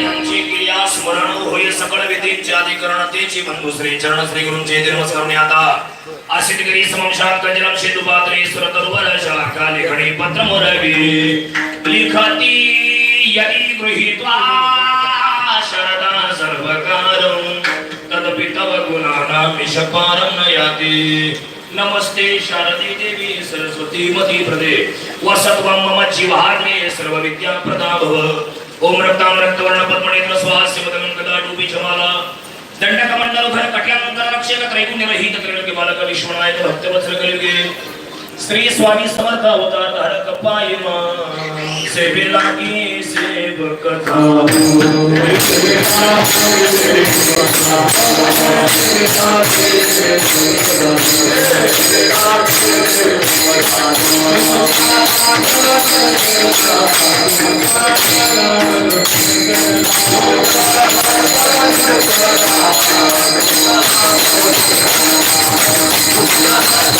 यांची क्रिया स्मरण होय सकळ अधिकरण तेची बंधू श्री चरण श्री गुरुंचे आता. शाखा लेखणी पत्र मोरवी लिखती यदि गृहीत्वा शरदा सर्वकारं तदपि तव गुणानां निशपारं न याति नमस्ते शारदे देवी सरस्वती मती प्रदे। वसत्वं मम जीवाग्ने सर्व विद्या प्रदा भव ओम रक्ताम रक्तवर्ण पद्मनेत्र स्वास्य मदगं गदा चमाला जमाला दंडकमंडल भर कट्यानंतर रक्षक त्रैगुण्य रहित त्रिलोकी बालक विश्वनायक भक्तवत्सल कलियुगे श्री स्वामी समर्थ अवतार धारक पायमा सेवे लागी सेवक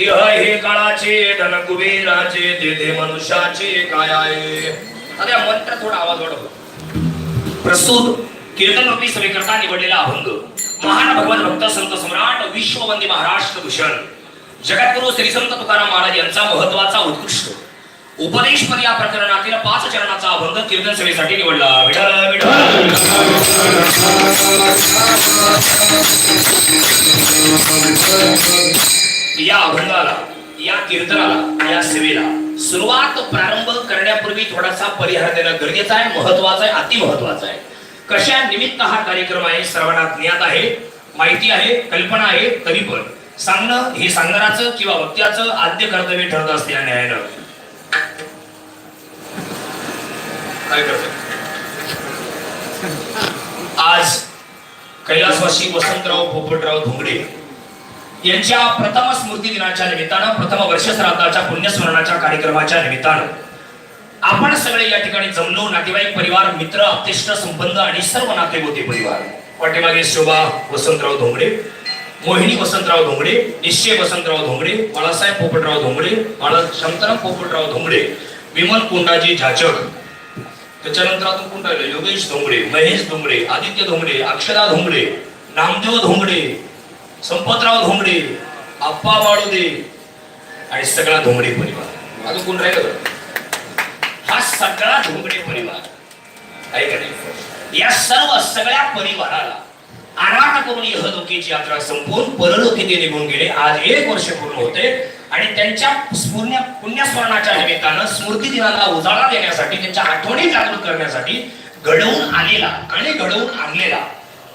देह हे काळाचे धन कुबेराचे देते मनुष्याचे काय आहे? अरे मंत्र थोडा आवाज वाढव. प्रस्तुत कीर्तन रूपी सभेकरता निवडलेला अभंग. महान भगवान भक्त संत सम्राट विश्ववंदी महाराष्ट्र भूषण जगद्गुरु श्री संत तुकाराम महाराज यांचा महत्त्वाचा उत्कृष्ट. उपदेशपद या प्रकरणातील पाच चरणाचा अभंग कीर्तन सभेसाठी निवडला. विठल विठल या अभंगाला या कीर्तनाला या सेवेला सुरुवात प्रारंभ करण्यापूर्वी थोडासा परिहार देणं गरजेचं आहे महत्वाचं आहे अति महत्वाचं आहे. कशा निमित्त हा कार्यक्रम आहे सर्वांना ज्ञात आहे माहिती आहे कल्पना आहे तरी पण सांगणं हे सांगणाराचं किंवा वक्त्याचं आद्य कर्तव्य ठरत असते या न्यायानं. काय करत आज कैलासवासी वसंतराव पोपटराव धुंगडे यांच्या प्रथम स्मृती दिनाच्या निमित्तानं प्रथम वर्ष श्राद्धाच्या पुण्यस्मरणाच्या कार्यक्रमाच्या निमित्तानं आपण सगळे या ठिकाणी जमलो नातेवाईक परिवार मित्र अतिष्ठ संबंध आणि सर्व नातेगोते परिवार. पाठीमागे शोभा वसंतराव धोंगडे मोहिनी वसंतराव धोंगडे निश्चय वसंतराव धोंगडे बाळासाहेब पोपटराव धोंगडे बाळा शंतराम पोपटराव धोंगडे विमल कोंडाजी झाचक. त्याच्यानंतर अजून कोण राहिले? योगेश धोंगडे महेश धोंगडे आदित्य धोंगडे अक्षरा धोंगडे नामदेव धोंगडे संपतराव धोंगडे आप्पा वाळुदे आणि सगळा धोंगडे परिवार. अजून कोण राहिलं हा सगळा धोंगडे परिवार. आहे का नाही? या सर्व सगळ्या परिवाराला आराट करून यहलोकीची यात्रा संपून परलोकी ते निघून गेले. आज एक वर्ष पूर्ण होते आणि त्यांच्या स्मरण्या पुण्यस्मरणाच्या निमित्तानं स्मृती दिनाला उजाळा देण्यासाठी त्यांच्या आठवणी जागृत करण्यासाठी घडवून आलेला आणि घडवून आणलेला